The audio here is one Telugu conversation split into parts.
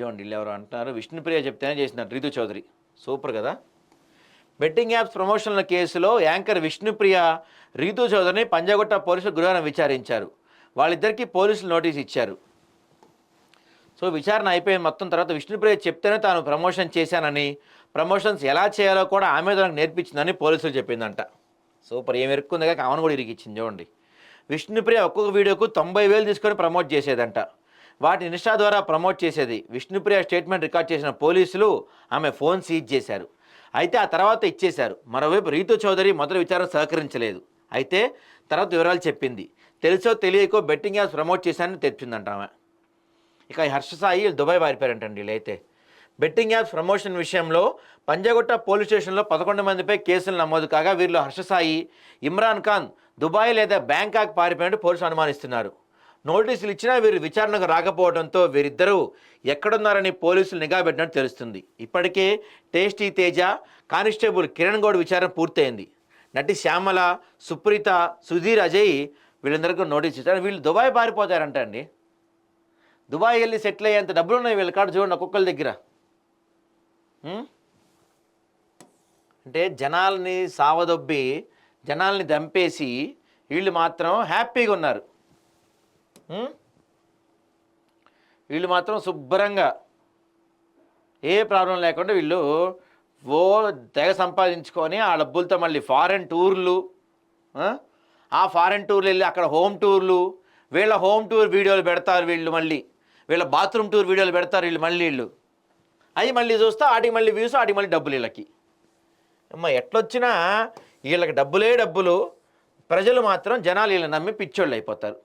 చూడండి వీళ్ళు ఎవరు అంటున్నారు. విష్ణుప్రియ చెప్తేనే చేసినారు రీతు చౌదరి. సూపర్ కదా? బెట్టింగ్ యాప్స్ ప్రమోషన్ల కేసులో యాంకర్ విష్ణుప్రియ రీతు చౌదరిని పంజాగుట్ట పోలీసులు గురువారం విచారించారు. వాళ్ళిద్దరికీ పోలీసులు నోటీస్ ఇచ్చారు. సో విచారణ అయిపోయిన మొత్తం తర్వాత విష్ణుప్రియ చెప్తేనే తాను ప్రమోషన్ చేశానని ప్రమోషన్స్ ఎలా చేయాలో కూడా ఆమె తనకు నేర్పించిందని పోలీసులు చెప్పిందంట. సూపర్. ఏమి ఇరుక్కుందిగా కాక ఆమెను కూడా ఇరికిచ్చింది. చూడండి. విష్ణుప్రియ ఒక్కొక్క వీడియోకు తొంభై వేలు తీసుకొని ప్రమోట్ చేసేదంట. వాటి ఇన్స్టా ద్వారా ప్రమోట్ చేసేది. విష్ణుప్రియ స్టేట్మెంట్ రికార్డ్ చేసిన పోలీసులు ఆమె ఫోన్ సీజ్ చేశారు. అయితే ఆ తర్వాత ఇచ్చేశారు. మరోవైపు రీతు చౌదరి మొదటి విచారణ సహకరించలేదు. అయితే తర్వాత వివరాలు చెప్పింది. తెలుసో తెలియకో బెట్టింగ్ యాప్స్ ప్రమోట్ చేశానని తెచ్చిందంట ఆమె. ఇక హర్ష సాయి దుబాయ్ పారిపోయారంటండి వీళ్ళైతే బెట్టింగ్ యాప్స్ ప్రమోషన్ విషయంలో పంజాగుట్ట పోలీస్ స్టేషన్లో పదకొండు మందిపై కేసులు నమోదు కాగా వీరిలో హర్ష సాయి ఇమ్రాన్ ఖాన్ దుబాయ్ లేదా బ్యాంకాక్ పారిపోయినట్టు పోలీసులు అనుమానిస్తున్నారు. నోటీసులు ఇచ్చినా వీరు విచారణకు రాకపోవడంతో వీరిద్దరూ ఎక్కడున్నారని పోలీసులు నిఘా పెట్టినట్టు తెలుస్తుంది. ఇప్పటికే టేస్టీ తేజ కానిస్టేబుల్ కిరణ్ గౌడ్ విచారణ పూర్తయింది. నటి శ్యామల సుప్రీత సుధీర్ అజయ్ వీళ్ళందరికీ నోటీస్ ఇచ్చారు. వీళ్ళు దుబాయ్ పారిపోతారంట అండి. దుబాయ్ వెళ్ళి సెటిల్ అయ్యేంత డబ్బులు ఉన్నాయి వీళ్ళ కాడ చూడండి ఒక్కొక్కరి దగ్గర. అంటే జనాల్ని సావదొబ్బి జనాల్ని దంపేసి వీళ్ళు మాత్రం హ్యాపీగా ఉన్నారు. వీళ్ళు మాత్రం శుభ్రంగా ఏ ప్రాబ్లం లేకుండా వీళ్ళు ఓ తెగ సంపాదించుకొని ఆ డబ్బులతో మళ్ళీ ఫారెన్ టూర్లు ఆ? ఫారెన్ టూర్లు వెళ్ళి అక్కడ హోమ్ టూర్లు వీళ్ళ హోమ్ టూర్ వీడియోలు పెడతారు వీళ్ళు మళ్ళీ. వీళ్ళ బాత్రూమ్ టూర్ వీడియోలు పెడతారు వీళ్ళు మళ్ళీ వీళ్ళు. అవి మళ్ళీ చూస్తే వాటికి మళ్ళీ వ్యూస్ వాటికి మళ్ళీ డబ్బులు వీళ్ళకి. అమ్మ ఎట్లొచ్చినా వీళ్ళకి డబ్బులే డబ్బులు. ప్రజలు మాత్రం జనాలు వీళ్ళని నమ్మి పిచ్చోళ్ళు అయిపోతారు.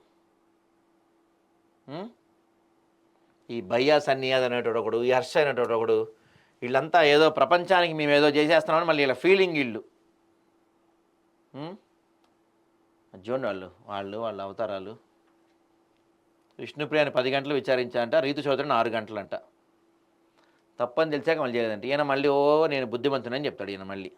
ఈ భయ్యా సన్నియాద్ అనేటోడు ఒకడు ఈ హర్ష అనేటోడు ఒకడు వీళ్ళంతా ఏదో ప్రపంచానికి మేము ఏదో చేసేస్తున్నామని మళ్ళీ ఇలా ఫీలింగ్ వీళ్ళు. చూడండి వాళ్ళు వాళ్ళు వాళ్ళ అవతారాలు. విష్ణుప్రియాని పది గంటలు విచారించాలంట రీతు చౌదరిని ఆరు గంటలంట. తప్పని తెలిసాక మళ్ళీ చేయలేదంట. ఈయన మళ్ళీ ఓ నేను బుద్ధిమంతునని చెప్తాడు ఈయన మళ్ళీ.